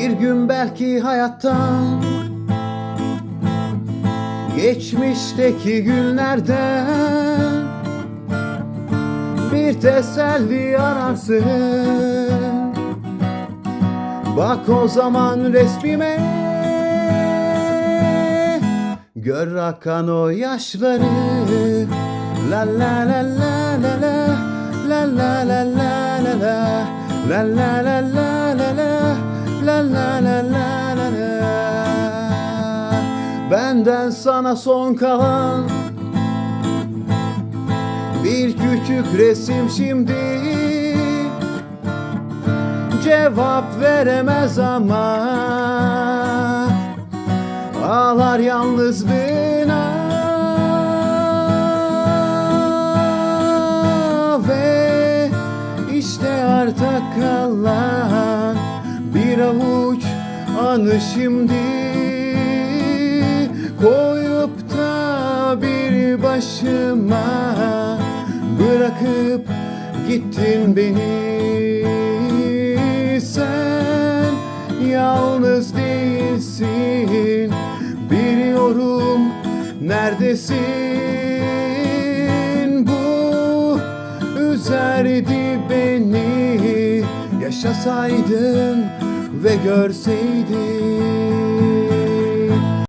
Bir gün belki hayattan Geçmişteki günlerden Bir teselli ararsın Bak o zaman resmime Gör akan o yaşları La la la la la la La la la la la la La la la la la la La la la la la. Benden sana son kalan Bir küçük resim şimdi. Cevap veremez ama Ağlar yalnızlığına Ve işte arta kalan anı şimdi Koyup da bir başıma Bırakıp gittin beni. Sen yalnız değilsin Biliyorum neredesin? Bu üzerdi beni Yaşasaydın ve görseydin